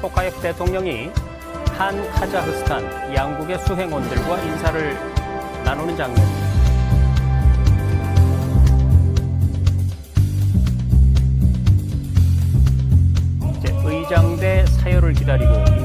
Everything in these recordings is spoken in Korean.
토카예프 대통령이 한 카자흐스탄 양국의 수행원들과 인사를 나누는 장면입니다. 의장대 사열을 기다리고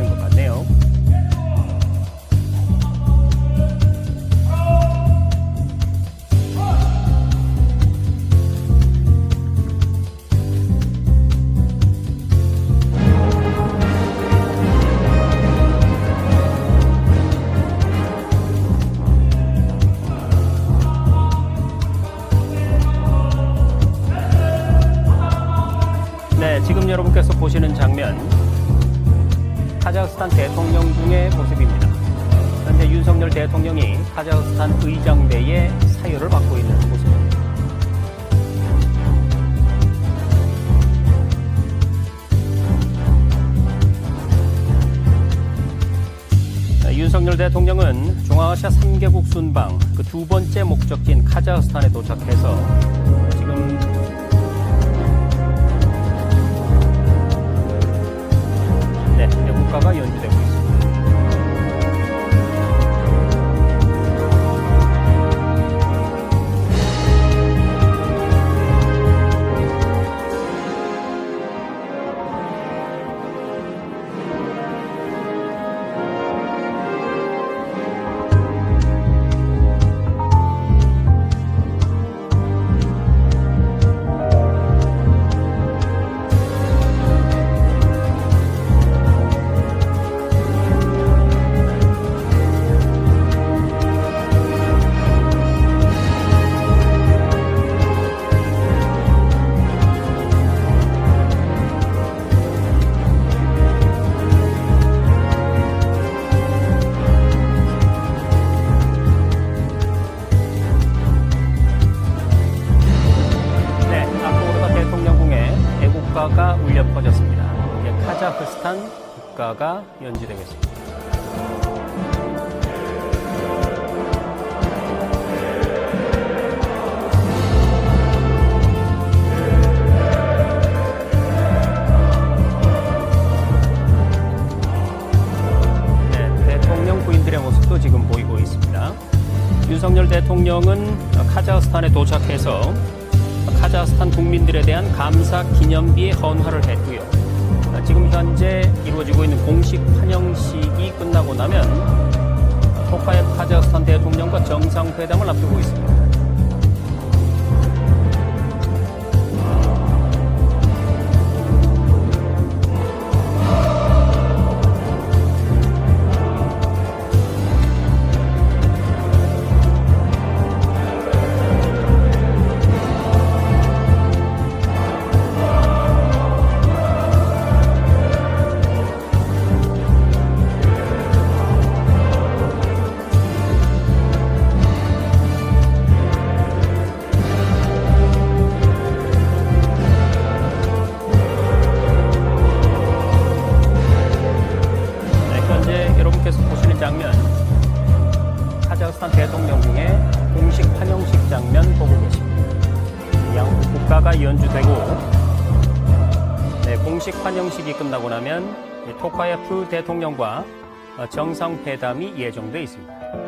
네, 지금 여러분께서 보시는 장면 카자흐스탄 대통령궁의 모습입니다. 현재 윤석열 대통령이 카자흐스탄 의장대의 사유를 맡고 있는 모습입니다. 네, 윤석열 대통령은 중앙아시아 3개국 순방 그 두 번째 목적지인 카자흐스탄에 도착해서 국가가 울려 퍼졌습니다. 이제 카자흐스탄 국가가 연주되겠습니다. 네, 대통령 부인들의 모습도 지금 보이고 있습니다. 윤석열 대통령은 카자흐스탄에 도착해서 카자흐스탄 국민들에 대한 감사 기념비에 헌화를 했고요. 지금 현재 이루어지고 있는 공식 환영식이 끝나고 나면 토카예프 카자흐스탄 대통령과 정상회담을 앞두고 있습니다. 장면 카자흐스탄 대통령궁의 공식 환영식 장면 보고 계십니다. 국가가 연주되고 네, 공식 환영식이 끝나고 나면 이 토카예프 대통령과 어, 정상회담이 예정돼 있습니다.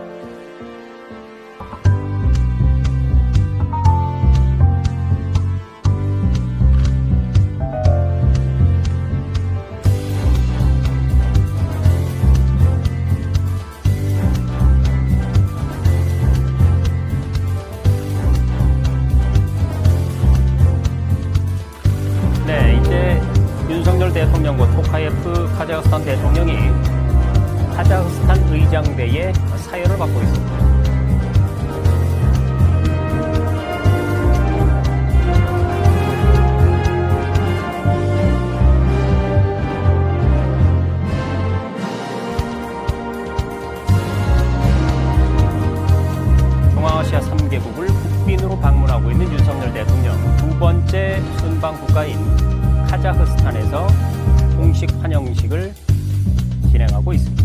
윤석열 대통령과 토카예프 카자흐스탄 대통령이 카자흐스탄 의장대의 사열을 맡고 있습니다. 중앙아시아 3개국을 국빈으로 방문하고 있는 윤석열 대통령 두 번째 순방 국가인 카자흐스탄에서 공식 환영식을 진행하고 있습니다.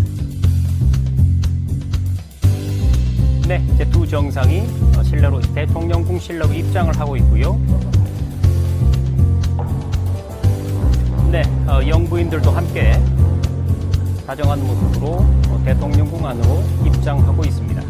네, 이제 두 정상이 어, 실내로 대통령궁 실내로 입장을 하고 있고요. 네, 어, 영부인들도 함께 다정한 모습으로 어, 대통령궁 안으로 입장하고 있습니다.